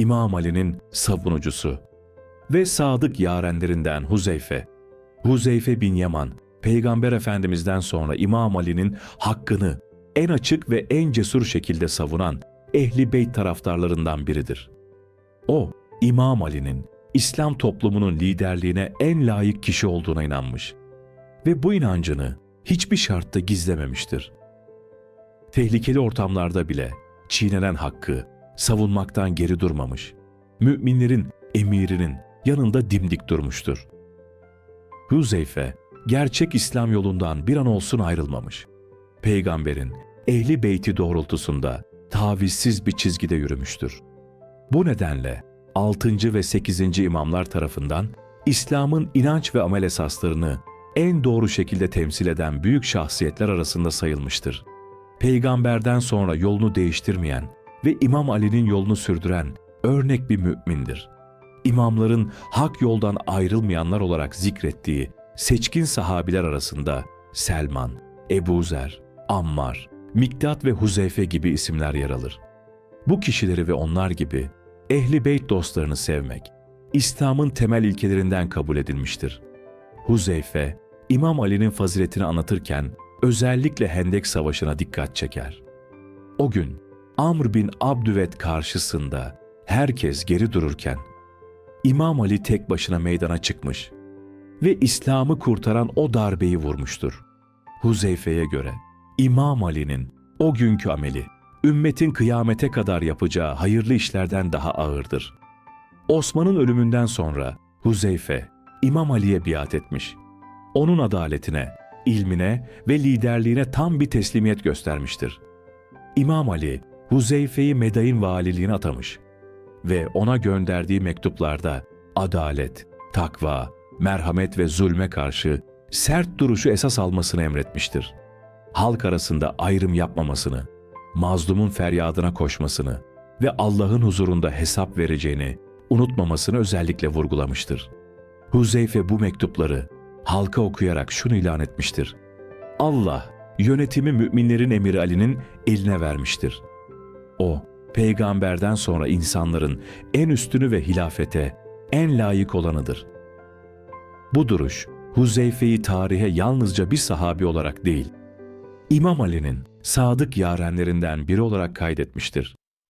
İmam Ali'nin savunucusu ve sadık yarenlerinden Huzeyfe. Huzeyfe bin Yaman, Peygamber Efendimiz'den sonra İmam Ali'nin hakkını en açık ve en cesur şekilde savunan Ehli Beyt taraftarlarından biridir. O, İmam Ali'nin İslam toplumunun liderliğine en layık kişi olduğuna inanmış ve bu inancını hiçbir şartta gizlememiştir. Tehlikeli ortamlarda bile çiğnenen hakkı savunmaktan geri durmamış. Müminlerin emirinin yanında dimdik durmuştur. Huzeyfe, gerçek İslam yolundan bir an olsun ayrılmamış. Peygamberin ehli beyti doğrultusunda tavizsiz bir çizgide yürümüştür. Bu nedenle 6. ve 8. imamlar tarafından İslam'ın inanç ve amel esaslarını en doğru şekilde temsil eden büyük şahsiyetler arasında sayılmıştır. Peygamberden sonra yolunu değiştirmeyen ve İmam Ali'nin yolunu sürdüren örnek bir mümindir. İmamların hak yoldan ayrılmayanlar olarak zikrettiği seçkin sahabiler arasında Selman, Ebu Zer, Ammar, Miktat ve Huzeyfe gibi isimler yer alır. Bu kişileri ve onlar gibi ehli beyt dostlarını sevmek, İslam'ın temel ilkelerinden kabul edilmiştir. Huzeyfe, İmam Ali'nin faziletini anlatırken özellikle Hendek Savaşı'na dikkat çeker. O gün Amr bin Abdüvet karşısında herkes geri dururken İmam Ali tek başına meydana çıkmış ve İslam'ı kurtaran o darbeyi vurmuştur. Huzeyfe'ye göre İmam Ali'nin o günkü ameli ümmetin kıyamete kadar yapacağı hayırlı işlerden daha ağırdır. Osman'ın ölümünden sonra Huzeyfe İmam Ali'ye biat etmiş. Onun adaletine, ilmine ve liderliğine tam bir teslimiyet göstermiştir. İmam Ali, Huzeyfe'yi Meday'ın valiliğine atamış ve ona gönderdiği mektuplarda adalet, takva, merhamet ve zulme karşı sert duruşu esas almasını emretmiştir. Halk arasında ayrım yapmamasını, mazlumun feryadına koşmasını ve Allah'ın huzurunda hesap vereceğini unutmamasını özellikle vurgulamıştır. Huzeyfe bu mektupları halka okuyarak şunu ilan etmiştir. Allah yönetimi müminlerin emiri Ali'nin eline vermiştir. O, peygamberden sonra insanların en üstünü ve hilafete en layık olanıdır. Bu duruş, Huzeyfe'yi tarihe yalnızca bir sahabi olarak değil, İmam Ali'nin sadık yarenlerinden biri olarak kaydetmiştir.